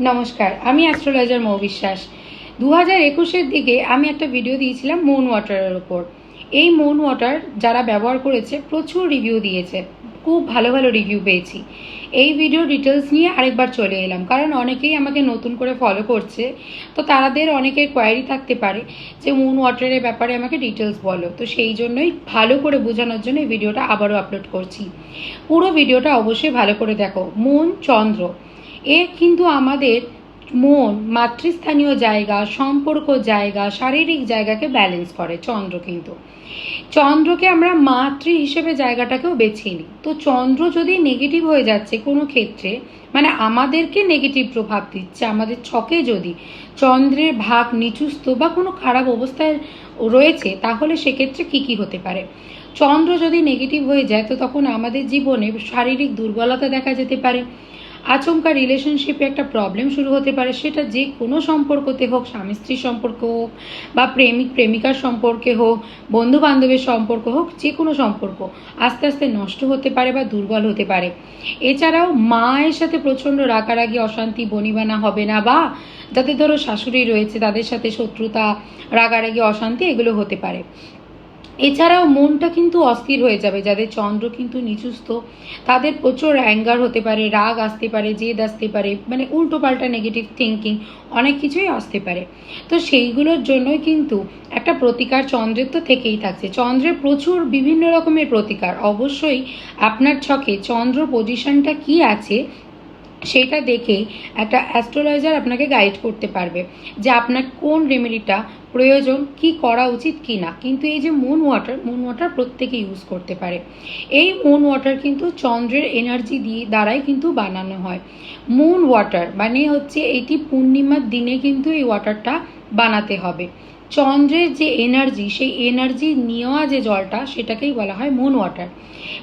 নমস্কার, আমি অ্যাস্ট্রোলজার মৌ বিশ্বাস। দু হাজার একুশের দিকে আমি একটা ভিডিও দিয়েছিলাম মুন ওয়াটারের ওপর এই মুন ওয়াটার যারা ব্যবহার করেছে, প্রচুর রিভিউ দিয়েছে। খুব ভালো ভালো রিভিউ পেয়েছি। এই ভিডিও ডিটেলস নিয়ে আরেকবার চলে এলাম। কারণ অনেকেই আমাকে নতুন করে ফলো করছে, তো তাদের অনেকের কোয়ারি থাকতে পারে যে মুন ওয়াটারের ব্যাপারে আমাকে ডিটেলস বলো। তো সেই জন্যই ভালো করে বোঝানোর জন্য এই ভিডিওটা আবারও আপলোড করছি। পুরো ভিডিওটা অবশ্যই ভালো করে দেখো। মুন চন্দ্র। এ কিন্তু আমাদের মন, মাতৃস্থানীয় জায়গা, সম্পর্ক জায়গা, শারীরিক জায়গাকে ব্যালেন্স করে চন্দ্র কিন্তু। চন্দ্রকে আমরা মাতৃ হিসেবে জায়গাটাকেও বেছে নিই। তো চন্দ্র যদি নেগেটিভ হয়ে যাচ্ছে কোনো ক্ষেত্রে মানে আমাদেরকে নেগেটিভ প্রভাব দিচ্ছে, আমাদের ছকে যদি চন্দ্রের ভাগ নিচুস্ত বা কোনো খারাপ অবস্থায় রয়েছে, তাহলে সেক্ষেত্রে কি কি হতে পারে? চন্দ্র যদি নেগেটিভ হয়ে যায়, তো তখন আমাদের জীবনে শারীরিক দুর্বলতা দেখা যেতে পারে। আচমকা রিলেশনশিপে একটা প্রবলেম শুরু হতে পারে, সেটা যে কোনো সম্পর্কতে হোক, স্বামী স্ত্রীর সম্পর্ক হোক বা প্রেমিক, প্রেমিকার সম্পর্কে হোক বন্ধু বান্ধবের সম্পর্ক হোক, যে কোনো সম্পর্ক আস্তে আস্তে নষ্ট হতে পারে বা দুর্বল হতে পারে। এছাড়াও মায়ের সাথে প্রচণ্ড রাগারাগি, অশান্তি, বনিবানা হবে না বা যাদের ধরো শাশুড়ি রয়েছে তাদের সাথে শত্রুতা, রাগারাগি, অশান্তি এগুলো হতে পারে। এছাড়াও মনটা কিন্তু অস্থির হয়ে যাবে, যাদের চন্দ্র কিন্তু নিচুস্থ, তাদের প্রচুর অ্যাঙ্গার হতে পারে, রাগ আসতে পারে, জেদ আসতে পারে মানে উল্টো পাল্টা নেগেটিভ থিঙ্কিং অনেক কিছুই আসতে পারে। তো সেইগুলোর জন্যই কিন্তু একটা প্রতিকার চন্দ্রের তো থেকেই থাকছে। চন্দ্রের প্রচুর বিভিন্ন রকমের প্রতিকার। অবশ্যই আপনার ছকে চন্দ্র পজিশনটা কি আছে সেটা দেখেই একটা অ্যাস্ট্রোলজার আপনাকে গাইড করতে পারবে যে আপনার কোন রেমেডিটা প্রয়োজন, কি করা উচিত কি না। কিন্তু এই যে মুন ওয়াটার মুন ওয়াটার প্রত্যেকে ইউজ করতে পারে। এই মুন ওয়াটার কিন্তু চন্দ্রের এনার্জি দিয়ে, দ্বারাই কিন্তু বানানো হয়। মুন ওয়াটার মানে হচ্ছে এটি পূর্ণিমার দিনে কিন্তু এই ওয়াটারটা বানাতে হবে। চন্দ্রের যে এনার্জি সেই এনার্জি নেওয়া যে জলটা, সেটাকেই বলা হয় মুন ওয়াটার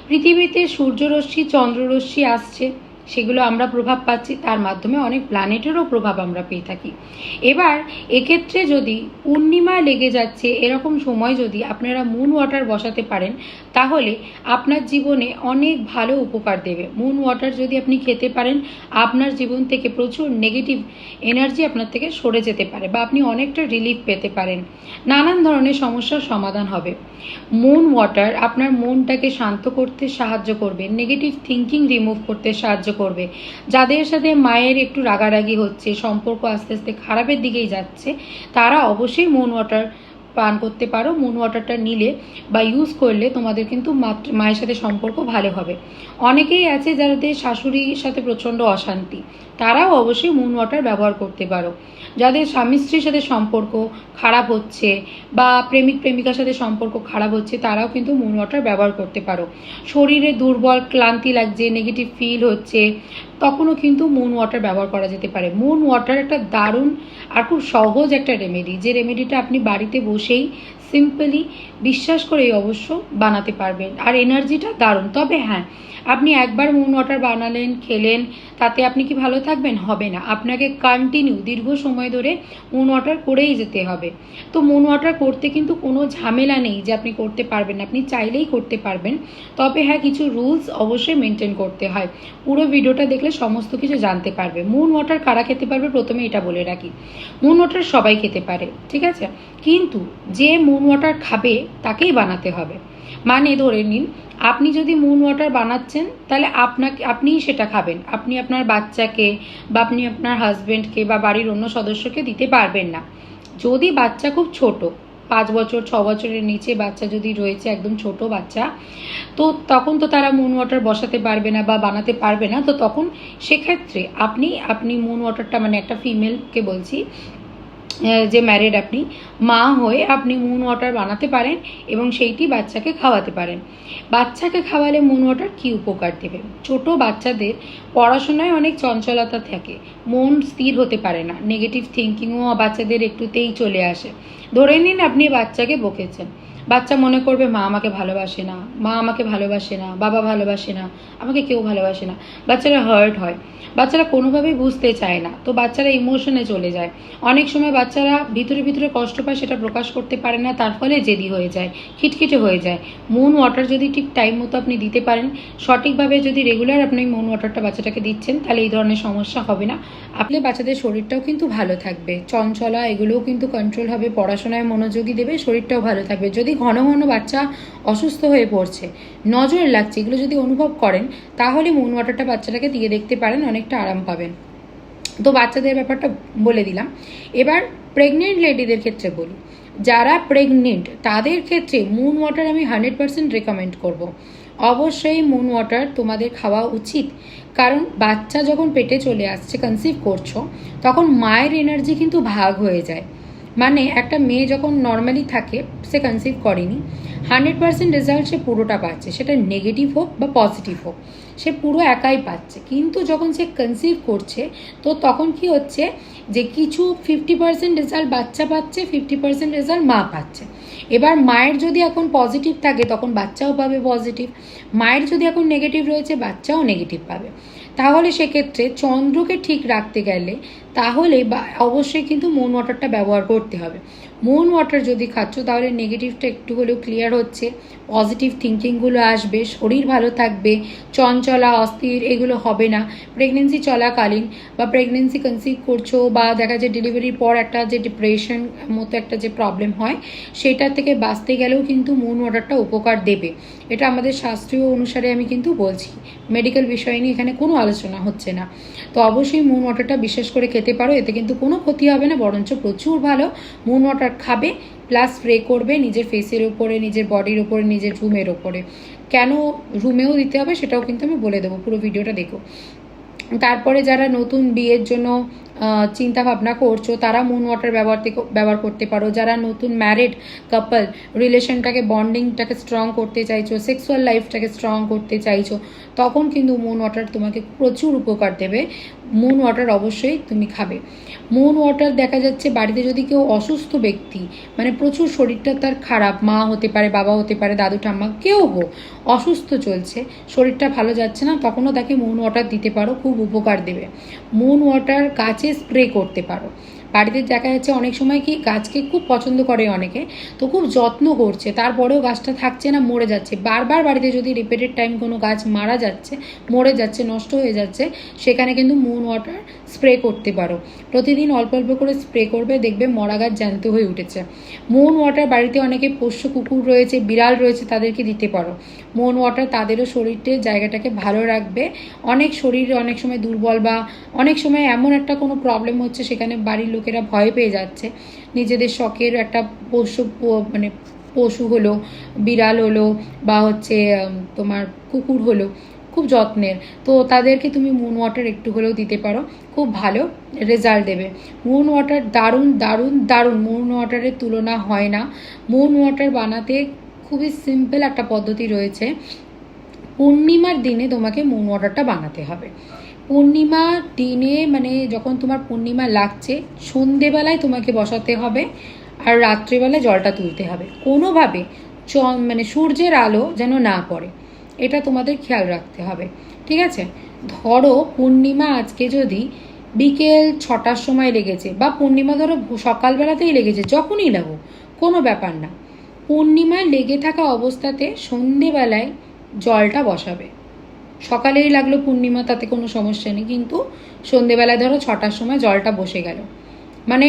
পৃথিবীতে সূর্যরশ্মি, চন্দ্ররশ্মি আসছে। সেগুলো আমরা প্রভাব পাচ্ছি, তার মাধ্যমে অনেক প্ল্যানেটেরও প্রভাব আমরা পেয়ে থাকি। এবার, এক্ষেত্রে যদি পূর্ণিমায় লেগে যাচ্ছে, এরকম সময় যদি আপনারা মুন ওয়াটার বসাতে পারেন, তাহলে আপনার জীবনে অনেক ভালো উপকার দেবে। মুন ওয়াটার যদি আপনি খেতে পারেন, আপনার জীবন থেকে প্রচুর নেগেটিভ এনার্জি আপনার থেকে সরে যেতে পারে বা আপনি অনেকটা রিলিফ পেতে পারেন। নানান ধরনের সমস্যার সমাধান হবে। মুন ওয়াটার আপনার মনটাকে শান্ত করতে সাহায্য করবে নেগেটিভ থিঙ্কিং রিমুভ করতে সাহায্য করবে। যাদের সাথে মায়ের একটু রাগারাগি হচ্ছে, সম্পর্ক আস্তে আস্তে খারাপের দিকেই যাচ্ছে, তারা অবশ্যই মুন ওয়াটার পান করতে পারো মুন ওয়াটারটা নিলে বা ইউজ করলে তোমাদের কিন্তু মায়ের সাথে সম্পর্ক ভালো হবে। অনেকেই আছে যাদের শাশুড়ির সাথে প্রচণ্ড অশান্তি, তারাও অবশ্যই মুন ওয়াটার ব্যবহার করতে পারো। যাদের স্বামী স্ত্রীর সাথে সম্পর্ক খারাপ হচ্ছে বা প্রেমিক প্রেমিকার সাথে সম্পর্ক খারাপ হচ্ছে, তারাও কিন্তু মুন ওয়াটার ব্যবহার করতে পারো। শরীরে দুর্বল, ক্লান্তি লাগছে নেগেটিভ ফিল হচ্ছে তখনও কিন্তু মুন ওয়াটার ব্যবহার করা যেতে পারে। মুন ওয়াটার একটা দারুণ আর খুব সহজ একটা রেমেডি যে রেমেডিটা আপনি বাড়িতে বসেই সিম্পলি বিশ্বাস করেই অবশ্য বানাতে পারবেন। আর এনার্জিটা দারুণ। তবে হ্যাঁ আপনি একবার মুন ওয়াটার বানালেন, খেলেন, তাতে আপনি কি ভালো থাকবেন? হবে না। আপনাকে কন্টিনিউ দীর্ঘ সময় ধরে মুন ওয়াটার করেই যেতে হবে। তো মুন ওয়াটার করতে কিন্তু কোনো ঝামেলা নেই যে আপনি করতে পারবেন আপনি চাইলেই করতে পারবেন। তবে হ্যাঁ কিছু রুলস অবশ্যই মেনটেন করতে হয়। পুরো ভিডিওটা দেখলে সমস্ত কিছু জানতে পারবে। মুন ওয়াটার কারা খেতে পারবে? প্রথমে এটা বলে রাখি। মুন ওয়াটার সবাই খেতে পারে, ঠিক আছে? কিন্তু যে মুন ওয়াটার খাবে তাকেই বানাতে হবে। মানে ধরে নিন, আপনি যদি মুন ওয়াটার বানাচ্ছেন, তাহলে আপনাকে, আপনিই সেটা খাবেন। আপনি আপনার বাচ্চাকে বা আপনি আপনার হাজবেন্ডকে বা বাড়ির অন্য সদস্যকে দিতে পারবেন না। যদি বাচ্চা খুব ছোট, পাঁচ বছর, ছ বছরের নিচে বাচ্চা যদি রয়েছে, একদম ছোট বাচ্চা, তো তখন তো তারা মুন ওয়াটার বসাতে পারবে না বা বানাতে পারবে না। তো তখন সেক্ষেত্রে আপনি আপনি মুন ওয়াটারটা মানে একটা ফিমেলকে বলছি যে ম্যারিড আপনি, মা হয়ে আপনি মুন ওয়াটার বানাতে পারেন এবং সেইটি বাচ্চাকে খাওয়াতে পারেন। বাচ্চাকে খাওয়ালে মুন ওয়াটার কী উপকার দেবে? ছোট বাচ্চাদের পড়াশোনায় অনেক চঞ্চলতা থাকে। মন স্থির হতে পারে না। নেগেটিভ থিঙ্কিংও বাচ্চাদের একটুতেই চলে আসে। ধরে নিন আপনি বাচ্চাকে বকেছেন। বাচ্চা মনে করবে, মা আমাকে ভালোবাসে না, মা আমাকে ভালোবাসে না, বাবা ভালোবাসে না, আমাকে কেউ ভালোবাসে না। বাচ্চারা হার্ট হয়। বাচ্চারা কোনোভাবেই বুঝতে চায় না। তো বাচ্চারা ইমোশনে চলে যায়। অনেক সময় বাচ্চারা ভিতরে ভিতরে কষ্ট পায়, সেটা প্রকাশ করতে পারে না, তার ফলে জেদি হয়ে যায়, খিটখিটে হয়ে যায়। মুন ওয়াটার যদি ঠিক টাইম মতো আপনি দিতে পারেন, সঠিকভাবে যদি রেগুলার আপনি মুন ওয়াটারটা বাচ্চাটাকে দিচ্ছেন, তাহলে এই ধরনের সমস্যা হবে না। আপনি বাচ্চাদের শরীরটাও কিন্তু ভালো থাকবে। চঞ্চলা এগুলোও কিন্তু কন্ট্রোল হবে, পড়াশোনায় মনোযোগী দেবে, শরীরটাও ভালো থাকবে। যদি ঘন ঘন বাচ্চা অসুস্থ হয়ে পড়ছে। নজর লাগছে, এগুলো যদি অনুভব করেন, তাহলে মুন ওয়াটারটা বাচ্চাটাকে দিয়ে দেখতে পারেন, অনেকটা আরাম পাবেন। তো বাচ্চাদের ব্যাপারটা বলে দিলাম। এবার প্রেগনেন্ট লেডিদের ক্ষেত্রে বলি। যারা প্রেগনেন্ট তাদের ক্ষেত্রে মুন ওয়াটার আমি হান্ড্রেড পার্সেন্ট রেকমেন্ড করব। অবশ্যই মুন ওয়াটার তোমাদের খাওয়া উচিত। কারণ বাচ্চা যখন পেটে চলে আসছে কনসিভ করছ, তখন মায়ের এনার্জি কিন্তু ভাগ হয়ে যায়। মানে একটা মেয়ে যখন নর্মালি থাকে, সে কনসিভ করেনি হান্ড্রেড পার্সেন্ট রেজাল্ট সে পুরোটা পাচ্ছে। সেটা নেগেটিভ হোক বা পজিটিভ হোক, সে পুরো একাই পাচ্ছে। কিন্তু যখন সে কনসিভ করছে, তো তখন কি হচ্ছে যে কিছু ফিফটি পার্সেন্ট রেজাল্ট বাচ্চা পাচ্ছে ফিফটি পার্সেন্ট রেজাল্ট মা পাচ্ছে। এবার মায়ের যদি এখন পজিটিভ থাকে, তখন বাচ্চাও পাবে পজিটিভ মায়ের যদি এখন নেগেটিভ রয়েছে, বাচ্চাও নেগেটিভ পাবে। তাহলে সেক্ষেত্রে চন্দ্রকে ঠিক রাখতে গেলে তাহলে অবশ্যই কিন্তু মুন ওয়াটারটা ব্যবহার করতে হবে। মুন ওয়াটার যদি খাচ্ছ, তাহলে নেগেটিভটা একটু হলেও ক্লিয়ার হচ্ছে। পজিটিভ থিঙ্কিংগুলো আসবে, শরীর ভালো থাকবে, চঞ্চলা, অস্থির, এগুলো হবে না। প্রেগনেন্সি চলাকালীন বা প্রেগনেন্সি কনসিভ করছ বা দেখা যায় ডেলিভারির পর একটা যে ডিপ্রেশন মতো একটা যে প্রবলেম হয়, সেটা থেকে বাঁচতে গেলেও কিন্তু মুন ওয়াটারটা উপকার দেবে। এটা আমাদের শাস্ত্রীয় অনুসারে আমি কিন্তু বলছি। মেডিকেল বিষয় নিয়ে এখানে কোনো আলোচনা হচ্ছে না। তো অবশ্যই মুন ওয়াটারটা বিশেষ করে খেতে পারো, এতে কিন্তু কোনো ক্ষতি হবে না, বরঞ্চ প্রচুর ভালো মুন ওয়াটার খাবে প্লাস স্প্রে করবে নিজের ফেসের ওপরে নিজের বডির ওপরে নিজের রুমের ওপরে কেন রুমেও দিতে হবে সেটাও কিন্তু আমি বলে দেবো, পুরো ভিডিওটা দেখো। তারপরে যারা নতুন বিয়ের জন্য চিন্তা ভাবনা করছ, তারা মুন ওয়াটার ব্যবহার থেকে- ব্যবহার করতে পারো। যারা নতুন ম্যারিড কাপল রিলেশনটাকে বন্ডিংটাকে স্ট্রং করতে চাইছো সেক্সুয়াল লাইফটাকে স্ট্রং করতে চাইছো, তখন কিন্তু মুন ওয়াটার তোমাকে প্রচুর উপকার দেবে। মুন ওয়াটার অবশ্যই তুমি খাবে। মুন ওয়াটার দেখা যাচ্ছে বাড়িতে যদি কেউ অসুস্থ ব্যক্তি মানে প্রচুর শরীরটা তার খারাপ, মা হতে পারে, বাবা হতে পারে, দাদু, ঠাম্মা, কেউ হোক, অসুস্থ চলছে, শরীরটা ভালো যাচ্ছে না, তখনও তাকে মুন ওয়াটার দিতে পারো, খুব উপকার দেবে। মুন ওয়াটার গাছে স্প্রে করতে পারো। বাড়িতে দেখা যাচ্ছে অনেক সময় কি গাছকে খুব পছন্দ করে অনেকে, তো খুব যত্ন করছে, তারপরেও গাছটা থাকছে না, মরে যাচ্ছে। বারবার বাড়িতে যদি রিপিটেড টাইম কোনো গাছ মারা যাচ্ছে, মরে যাচ্ছে, নষ্ট হয়ে যাচ্ছে, সেখানে কিন্তু মুন ওয়াটার স্প্রে করতে পারো। প্রতিদিন অল্প অল্প করে স্প্রে করবে, দেখবে মরা গাছ জ্যান্ত হয়ে উঠেছে। মুন ওয়াটার বাড়িতে অনেকে পোষ্য কুকুর রয়েছে, বিড়াল রয়েছে, তাদেরকে দিতে পারো। মুন ওয়াটার তাদেরও শরীরতে জায়গাটাকে ভালো রাখবে। অনেক শরীর অনেক সময় দুর্বল বা অনেক সময় এমন একটা কোনো প্রবলেম হচ্ছে, সেখানে বাড়ির লোকেরা ভয় পেয়ে যাচ্ছে। নিজেদের শখের একটা পোষ্য মানে পশু হলো, বিড়াল হলো বা হচ্ছে তোমার কুকুর হলো খুব যত্নের। তো তাদেরকে তুমি মুন ওয়াটার একটু হলেও দিতে পারো। খুব ভালো রেজাল্ট দেবে। মুন ওয়াটার দারুণ দারুণ দারুণ। মুন ওয়াটারের তুলনা হয় না। মুন ওয়াটার বানাতে খুবই সিম্পল একটা পদ্ধতি রয়েছে। পূর্ণিমার দিনে তোমাকে মুন ওয়াটারটা বানাতে হবে। পূর্ণিমার দিনে মানে যখন তোমার পূর্ণিমা লাগছে, সন্ধেবেলায় তোমাকে বসাতে হবে আর রাত্রিবেলায় জলটা তুলতে হবে। কোনোভাবে চ মানে সূর্যের আলো যেন না পড়ে। এটা তোমাদের খেয়াল রাখতে হবে। ঠিক আছে? ধরো পূর্ণিমা আজকে যদি বিকেল ছটার সময় লেগেছে বা পূর্ণিমা ধরো সকালবেলাতেই লেগেছে, যখনই লাগুক কোনো ব্যাপার না। পূর্ণিমায় লেগে থাকা অবস্থাতে সন্ধেবেলায় জলটা বসাবে। সকালেই লাগল পূর্ণিমা, তাতে কোনো সমস্যা নেই, কিন্তু সন্ধেবেলায় ধরো ছটার সময় জলটা বসে গেল। মানে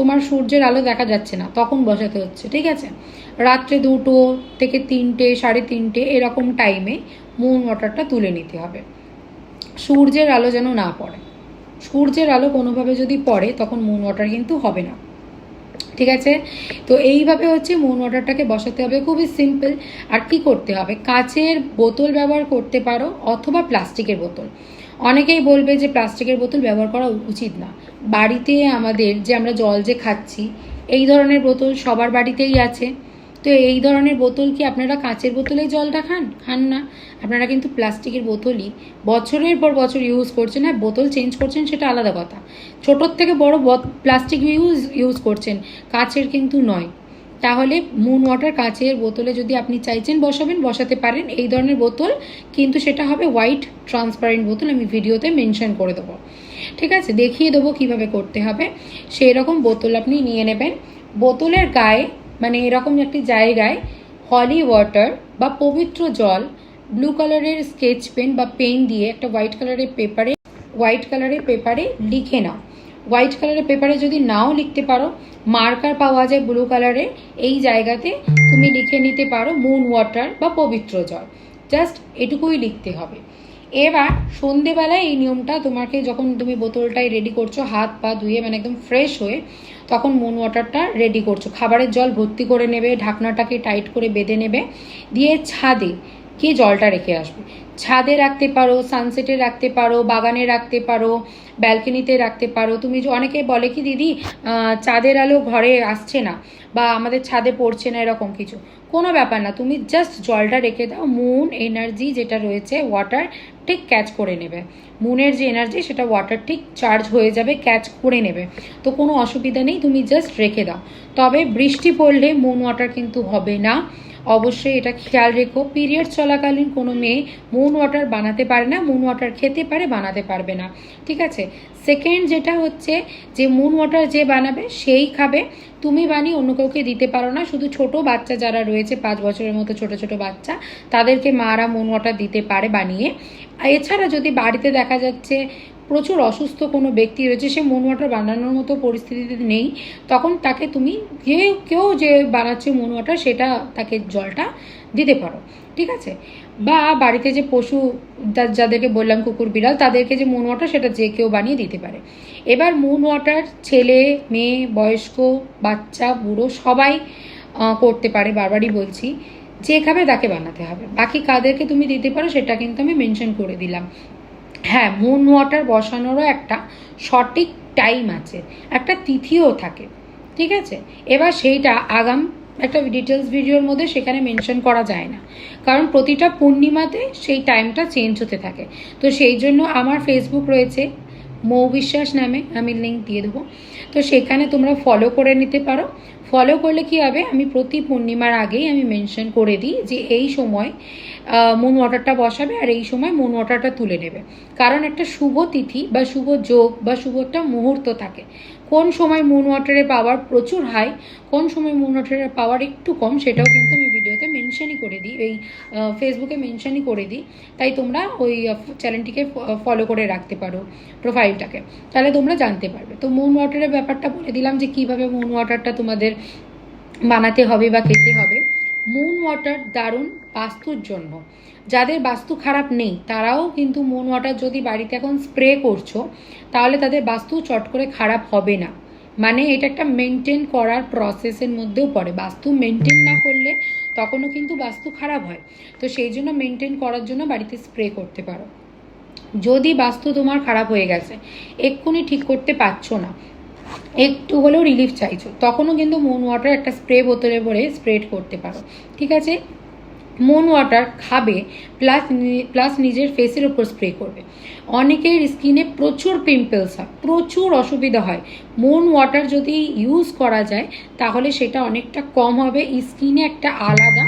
তোমার সূর্যের আলো দেখা যাচ্ছে না, তখন বসাতে হচ্ছে, ঠিক আছে? রাত্রে দুটো থেকে তিনটে, সাড়ে তিনটে এরকম টাইমে মুন ওয়াটারটা তুলে নিতে হবে। সূর্যের আলো যেন না পড়ে। সূর্যের আলো কোনোভাবে যদি পড়ে, তখন মুন ওয়াটার কিন্তু হবে না। ঠিক আছে? তো এইভাবে হচ্ছে মুন ওয়াটারটাকে বসাতে হবে, খুবই সিম্পল আর কি করতে হবে? কাচের বোতল ব্যবহার করতে পারো অথবা প্লাস্টিকের বোতল। অনেকেই বলবে যে প্লাস্টিকের বোতল ব্যবহার করা উচিত না। বাড়িতে আমাদের যে আমরা জল যে খাচ্ছি, এই ধরনের বোতল সবার বাড়িতেই আছে। তো এই ধরনের বোতল কি আপনারা কাঁচের বোতলেই জলটা খান? খান না। আপনারা কিন্তু প্লাস্টিকের বোতলই বছরের পর বছর ইউজ করছেন। হ্যাঁ বোতল চেঞ্জ করছেন সেটা আলাদা কথা। ছোটোর থেকে বড় প্লাস্টিক ইউজ ইউজ করছেন। কাঁচের কিন্তু নয়। তাহলে মুন ওয়াটার কাচের বোতলে যদি আপনি চাইছেন বসাবেন, বসাতে পারেন। এই ধরনের বোতল, কিন্তু সেটা হবে হোয়াইট ট্রান্সপারেন্ট বোতল, আমি ভিডিওতে মেনশন করে দেবো। ঠিক আছে? দেখিয়ে দেবো কীভাবে করতে হবে। সেই রকম বোতল আপনি নিয়ে নেবেন। বোতলের গায়ে মানে এরকম একটি জায়গায় হলি ওয়াটার বা পবিত্র জল ব্লু কালারের স্কেচ পেন বা পেন দিয়ে একটা হোয়াইট কালারের পেপারে হোয়াইট কালারের পেপারে লিখে নাও। হোয়াইট কালারের পেপারে যদি নাও লিখতে পারো, মার্কার পাওয়া যায় ব্লু কালারের, এই জায়গাতে তুমি লিখে নিতে পারো মুন ওয়াটার বা পবিত্র জল। জাস্ট এটুকুই লিখতে হবে। এবার সন্ধেবেলায় এই নিয়মটা তোমাকে যখন তুমি বোতলটাই রেডি করছ, হাত পা ধুয়ে মানে একদম ফ্রেশ হয়ে, তখন মুন ওয়াটারটা রেডি করছ। খাবারের জল ভর্তি করে নেবে, ঢাকনাটাকে টাইট করে বেঁধে নেবে, দিয়ে ছাদে গিয়ে জলটা রেখে আসবে। ছাদে রাখতে পারো সানসেটে রাখতে পারো, বাগানে রাখতে পারো ব্যালকনিতে রাখতে পারো। তুমি অনেকে বলে কি, দিদি চাঁদের আলো ঘরে আসছে না বা আমাদের ছাদে পড়ছে না, এরকম কিছু। কোনো ব্যাপার না, তুমি জাস্ট জলটা রেখে দাও। মুন এনার্জি যেটা রয়েছে ওয়াটার ঠিক ক্যাচ করে নেবে। মুনের যে এনার্জি সেটা ওয়াটার ঠিক চার্জ হয়ে যাবে ক্যাচ করে নেবে। তো কোনো অসুবিধা নেই, তুমি জাস্ট রেখে দাও। তবে বৃষ্টি পড়লে মুন ওয়াটার কিন্তু হবে না। অবশ্যই এটা খেয়াল রেখো। পিরিয়ড চলাকালীন কোনো মেয়ে মুন ওয়াটার বানাতে পারে না মুন ওয়াটার খেতে পারে, বানাতে পারবে না। ঠিক আছে? সেকেন্ড যেটা হচ্ছে যে মুন ওয়াটার যে বানাবে, সেই খাবে। তুমি বানিয়ে অন্য কাউকে দিতে পারো না। শুধু ছোট বাচ্চা যারা রয়েছে, পাঁচ বছরের মতো ছোট ছোট বাচ্চা, তাদেরকে মারা মুন ওয়াটার দিতে পারে বানিয়ে। এছাড়া যদি বাড়িতে দেখা যাচ্ছে প্রচুর অসুস্থ কোনো ব্যক্তি রয়েছে, সে মুন ওয়াটার বানানোর মতো পরিস্থিতিতে নেই, তখন তাকে তুমি যে কেউ যে বানাচ্ছে মুন ওয়াটার সেটা তাকে জলটা দিতে পারো, ঠিক আছে? বা বাড়িতে যে পশু যাদেরকে বললাম কুকুর, বিড়াল, তাদেরকে যে মুন ওয়াটার সেটা যে কেউ বানিয়ে দিতে পারে। এবার মুন ওয়াটার ছেলে, মেয়ে, বয়স্ক, বাচ্চা, বুড়ো সবাই করতে পারে, বারবারই বলছি, যে খাবে তাকে বানাতে হবে। বাকি কাদেরকে তুমি দিতে পারো, সেটা কিন্তু আমি মেনশন করে দিলাম। হ্যাঁ মুন ওয়াটার বসানোরও একটা সঠিক টাইম আছে, একটা তিথিও থাকে, ঠিক আছে? এবার সেইটা আগাম একটা ডিটেলস ভিডিওর মধ্যে সেখানে মেনশন করা যায় না, কারণ প্রতিটা পূর্ণিমাতে সেই টাইমটা চেঞ্জ হতে থাকে। তো সেই জন্য আমার ফেসবুক রয়েছে মৌ বিশ্বাস নামে আমি লিঙ্ক দিয়ে দেবো। তো সেখানে তোমরা ফলো করে নিতে পারো। ফলো করলে কি হবে? আমি প্রতি পূর্ণিমার আগেই আমি মেনশন করে দিই যে এই সময় মুন ওয়াটারটা বসাবে আর এই সময় মুন ওয়াটারটা তুলে নেবে। কারণ একটা শুভ তিথি বা শুভ যোগ বা শুভ একটা মুহূর্ত থাকে। কোন সময় মুন ওয়াটারের পাওয়ার প্রচুর হাই কোন সময় মুন ওয়াটারের পাওয়ার একটু কম, সেটাও কিন্তু মেনশনই করে দিই, এই ফেসবুকে মেনশনই করে দিই। তাই তোমরা ওই চ্যানেলটিকে ফলো করে রাখতে পারো প্রোফাইলটাকে তাহলে তোমরা জানতে পারবে। তো মুন ওয়াটারের ব্যাপারটা বলে দিলাম যে কীভাবে মুন ওয়াটারটা তোমাদের বানাতে হবে বা খেতে হবে। মুন ওয়াটার দারুণ বাস্তুর জন্য। যাদের বাস্তু খারাপ নেই, তারাও কিন্তু মুন ওয়াটার যদি বাড়িতে এখন স্প্রে করছ, তাহলে তাদের বাস্তু চট করে খারাপ হবে না। মানে এটা একটা মেনটেন করার প্রসেসের মধ্যেও পড়ে। বাস্তু মেনটেন না করলে তখনও কিন্তু বাস্তু খারাপ হয়। তো সেই জন্য মেনটেন করার জন্য বাড়িতে স্প্রে করতে পারো। যদি বাস্তু তোমার খারাপ হয়ে গেছে, এক্ষুনি ঠিক করতে পারছ না, একটু হলেও রিলিফ চাইছো, তখনও কিন্তু মুন ওয়াটার একটা স্প্রে বোতলে ভরে স্প্রেড করতে পারো। ঠিক আছে? মুন ওয়াটার খাবে প্লাস প্লাস নিজের ফেসের ওপর স্প্রে করবে। অনেকের স্কিনে প্রচুর পিম্পলস হয়, প্রচুর অসুবিধা হয়। মন ওয়াটার যদি ইউজ করা যায়, তাহলে সেটা অনেকটা কম হবে স্কিনে একটা আলাদা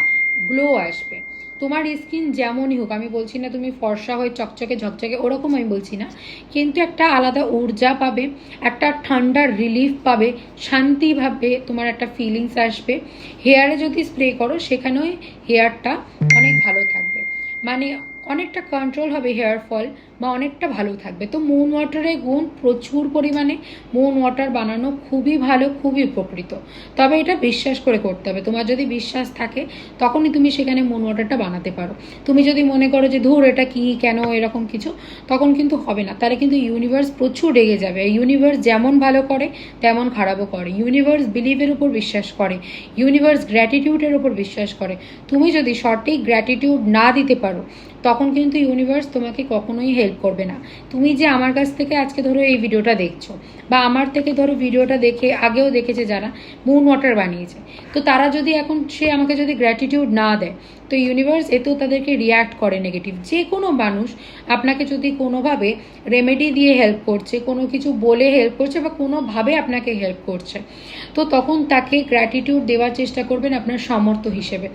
গ্লো আসবে। তোমার স্কিন যেমনই হোক, আমি বলছি না তুমি ফর্সা হয়ে চকচকে ঝকচকে ওরকম আমি বলছি না। কিন্তু একটা আলাদা ঊর্জা পাবে, একটা ঠান্ডার রিলিফ পাবে, শান্তি ভাবে তোমার একটা ফিলিংস আসবে। হেয়ারে যদি স্প্রে করো, সেখানেও হেয়ারটা অনেক ভালো থাকবে। মানে অনেকটা কন্ট্রোল হবে হেয়ার ফল বা অনেকটা ভালো থাকবে। তো মুন ওয়াটারের গুণ প্রচুর পরিমাণে মুন ওয়াটার বানানো খুবই ভালো, খুবই উপকৃত। তবে এটা বিশ্বাস করে করতে হবে। তোমার যদি বিশ্বাস থাকে, তখনই তুমি সেখানে মুন ওয়াটারটা বানাতে পারো। তুমি যদি মনে করো যে, ধুর, এটা কি, কেন, এরকম কিছু? তখন কিন্তু হবে না। তাহলে কিন্তু ইউনিভার্স প্রচুর রেগে যাবে। ইউনিভার্স যেমন ভালো করে, তেমন খারাপও করে। ইউনিভার্স বিলিভের উপর বিশ্বাস করে। ইউনিভার্স গ্র্যাটিটিউডের উপর বিশ্বাস করে। তুমি যদি সঠিক গ্র্যাটিটিউড না দিতে পারো, তখন কিন্তু ইউনিভার্স তোমাকে কখনোই হেল্প করবে না। তুমি যে আমার কাছ থেকে আজকে ধরো এই ভিডিওটা দেখছ, বা আমার থেকে ধরো ভিডিওটা দেখে, আগেও দেখেছে যারা মুন ওয়াটার বানিয়েছে। তো তারা যদি এখন সে আমাকে যদি গ্র্যাটিটিউড না দেয় তো ইউনিভার্স এতেও তাদেরকে রিয়্যাক্ট করে নেগেটিভ যে কোনো মানুষ আপনাকে যদি কোনোভাবে রেমেডি দিয়ে হেল্প করছে, কোনো কিছু বলে হেল্প করছে বা কোনোভাবে আপনাকে হেল্প করছে, তো তখন তাকে গ্র্যাটিটিউড দেওয়ার চেষ্টা করবেন আপনার সামর্থ্য হিসেবে।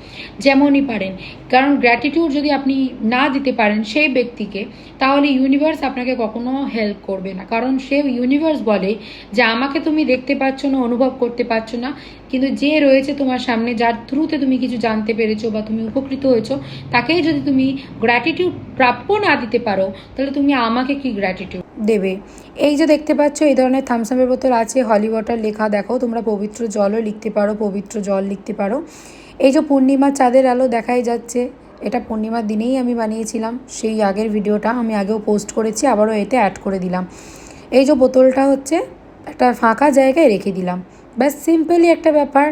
যেমনই পারেন, কারণ গ্র্যাটিটিউড যদি আপনি না দিতে পারেন সেই ব্যক্তিকে, তাহলে ইউনিভার্স আপনাকে কখনো হেল্প করবে না। কারণ সে ইউনিভার্স বলে যে, আমাকে তুমি দেখতে পাচ্ছ না, অনুভব করতে পারছ না, কিন্তু যে রয়েছে তোমার সামনে, যার থ্রুতে তুমি কিছু জানতে পেরেছ বা তুমি উপকৃত হয়েছো, তাকেই যদি তুমি গ্র্যাটিটিউড প্রাপ্য না দিতে পারো, তাহলে তুমি আমাকে কি গ্র্যাটিটিউড দেবে। এই যে দেখতে পাচ্ছ, এই ধরনের থামসামের বোতল আছে হলি ওয়াটার লেখা, দেখো, তোমরা পবিত্র জলও লিখতে পারো, পবিত্র জল লিখতে পারো। এই যে পূর্ণিমা চাঁদের আলো দেখাই যাচ্ছে, এটা পূর্ণিমার দিনেই আমি বানিয়েছিলাম, সেই আগের ভিডিওটা আমি আগেও পোস্ট করেছি, আবারও এতে অ্যাড করে দিলাম। এই যে বোতলটা হচ্ছে, একটা ফাঁকা জায়গায় রেখে দিলাম। ব্যাস সিম্পলি একটা ব্যাপার।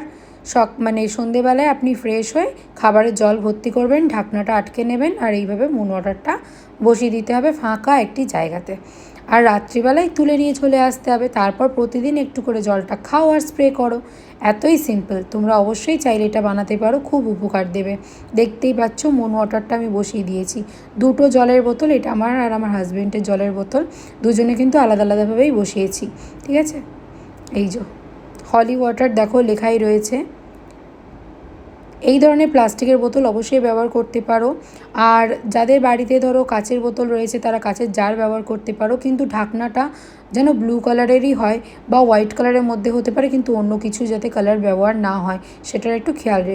সক মানে সন্ধেবেলায় আপনি ফ্রেশ হয়ে খাবারের জল ভর্তি করবেন, ঢাকনাটা আটকে নেবেন আর এইভাবে মুন ওয়াটারটা বসিয়ে দিতে হবে ফাঁকা একটি জায়গাতে। আর রাত্রিবেলায় তুলে নিয়ে চলে আসতে হবে। তারপর প্রতিদিন একটু করে জলটা খাও আর স্প্রে করো। এতই সিম্পল তোমরা অবশ্যই চাইলে এটা বানাতে পারো, খুব উপকার দেবে। দেখতেই পাচ্ছ মুন ওয়াটারটা আমি বসিয়ে দিয়েছি। দুটো জলের বোতল, এটা আমার আর আমার হাজব্যান্ডের জলের বোতল, দুজনে কিন্তু আলাদা আলাদাভাবেই বসিয়েছি। ঠিক আছে? এই যে হলি ওয়াটার দেখো লেখাই রয়েছে। এই ধরনের প্লাস্টিকের বোতল অবশ্যই ব্যবহার করতে পারো। আর যাদের বাড়িতে ধরো কাচের বোতল রয়েছে, তারা কাচের জার ব্যবহার করতে পারো। কিন্তু ঢাকনাটা যেন ব্লু কালারেরই হয় বা হোয়াইট কালারের মধ্যে হতে পারে, কিন্তু অন্য কিছু যাতে কালার ব্যবহার না হয়, সেটার একটু খেয়াল রেখে